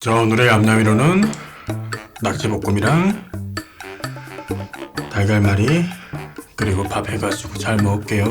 자, 오늘의 암나위로는 낙지볶음이랑 달걀말이 그리고 밥 해가지고 잘 먹을게요.